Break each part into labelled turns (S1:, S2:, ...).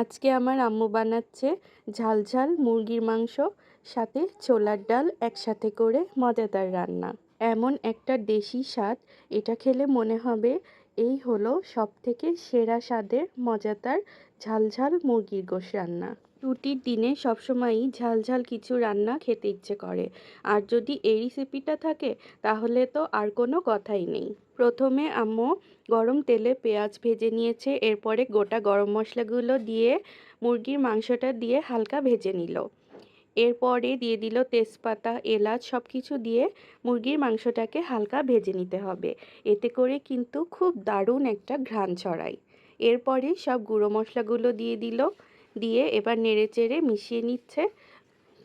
S1: আজকে আমার আম্মু বানাচ্ছে ঝাল ঝাল মুরগির মাংস, সাথে ছোলার ডাল একসাথে করে মজাদার রান্না। এমন একটা দেশি স্বাদ, এটা খেলে মনে হবে এই হলো সবথেকে সেরা স্বাদের মজাদার ঝাল ঝাল মুরগির গোশ রান্না। ছুটির দিনে সবসময়ই ঝাল ঝাল কিছু রান্না খেতে ইচ্ছে করে। আর যদি এই রেসিপিটা থাকে, তাহলে তো আর কোনো কথাই নেই। প্রথমে আম্মু গরম তেলে পেঁয়াজ ভেজে নিয়েছে, এরপরে গোটা গরম মশলাগুলো দিয়ে মুরগির মাংসটা দিয়ে হালকা ভেজে নিল। এরপরে দিয়ে দিল তেজপাতা, এলাচ সব কিছু দিয়ে মুরগির মাংসটাকে হালকা ভেজে নিতে হবে। এতে করে কিন্তু খুব দারুণ একটা ঘ্রাণ ছড়ায়। এরপরে সব গুঁড়ো মশলাগুলো দিয়ে দিল। দিয়ে এবার নেড়ে চেড়ে মিশিয়ে নিচ্ছে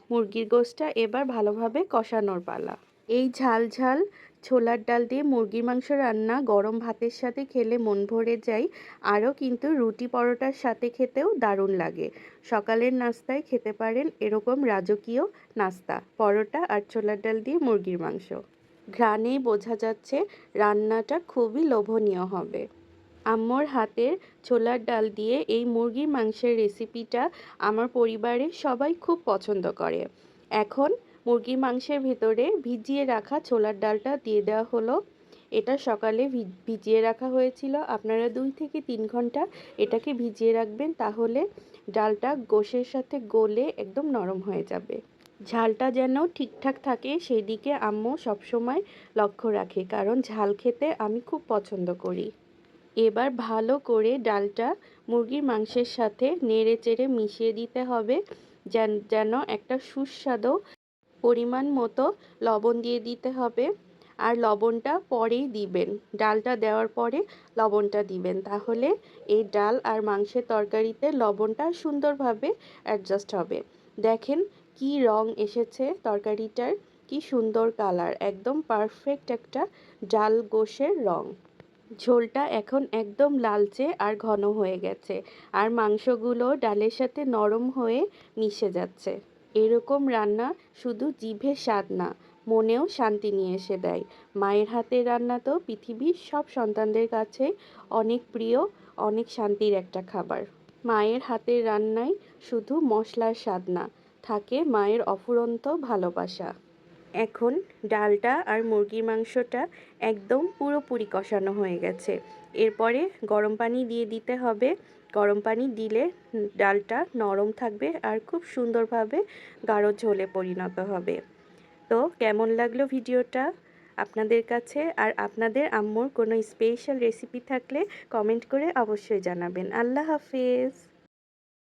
S1: মুরগির গোশটা এবার ভালোভাবে কষানোর পালা। এই ঝাল ঝাল ছোলার ডাল দিয়ে মুরগির মাংস রান্না গরম ভাতের সাথে খেলে মন ভরে যায়, আরও কিন্তু রুটি পরোটার সাথে খেতেও দারুণ লাগে। সকালের নাস্তায় খেতে পারেন এরকম রাজকীয় নাস্তা, পরোটা আর ছোলার ডাল দিয়ে মুরগির মাংস। ঘ্রাণেই বোঝা যাচ্ছে রান্নাটা খুবই লোভনীয় হবে। আম্মর হাতের ছোলার ডাল দিয়ে এই মুরগির মাংসের রেসিপিটা আমার পরিবারের সবাই খুব পছন্দ করে। এখন মুরগির মাংসের ভেতরে ভিজিয়ে রাখা ছোলার ডালটা দিয়ে দেওয়া হলো। এটা সকালে ভিজিয়ে রাখা হয়েছিল। আপনারা দুই থেকে তিন ঘণ্টা এটাকে ভিজিয়ে রাখবেন তাহলে ডালটা গোশের সাথে গলে একদম নরম হয়ে যাবে। ঝালটা যেন ঠিকঠাক থাকে সেই দিকে আম্মু সবসময় লক্ষ্য রাখে, কারণ ঝাল খেতে আমি খুব পছন্দ করি। এবার ভালো করে ডালটা মুরগির মাংসের সাথে নেড়ে চেড়ে মিশিয়ে দিতে হবে, যেন যেন একটা সুস্বাদু পরিমাণ মতো লবণ দিয়ে দিতে হবে। আর লবণটা পরেই দিবেন। ডালটা দেওয়ার পরে লবণটা দিবেন। তাহলে এই ডাল আর মাংসের তরকারিতে লবণটা সুন্দরভাবে অ্যাডজাস্ট হবে। দেখেন কি রং এসেছে তরকারিটার, কি সুন্দর কালার একদম পারফেক্ট একটা ডাল গোশের রং। ঝোলটা এখন একদম লালচে আর ঘন হয়ে গেছে, আর মাংসগুলো ডালের সাথে নরম হয়ে মিশে যাচ্ছে। এরকম রান্না শুধু জিভে স্বাদ না, মনেও শান্তি নিয়ে এসে দেয়। মায়ের হাতের রান্না তো পৃথিবীর সব সন্তানদের কাছে অনেক প্রিয়, অনেক শান্তির একটা খাবার। মায়ের হাতের রান্নায় শুধু মশলার স্বাদ না, থাকে মায়ের অফুরন্ত ভালোবাসা। এখন ডালটা আর মুরগির মাংসটা একদম পুরোপুরি কষানো হয়ে গেছে। এরপরে গরম পানি দিয়ে দিতে হবে। গরম পানি দিলে ডালটা নরম থাকবে আর খুব সুন্দরভাবে গাঢ় ঝোলে পরিণত হবে। তো কেমন লাগল ভিডিওটা? আপনাদের কাছে আর আপনাদের আম্মুর কোনো স্পেশাল রেসিপি থাকলে কমেন্ট করে অবশ্যই জানাবেন। আল্লাহ হাফিজ!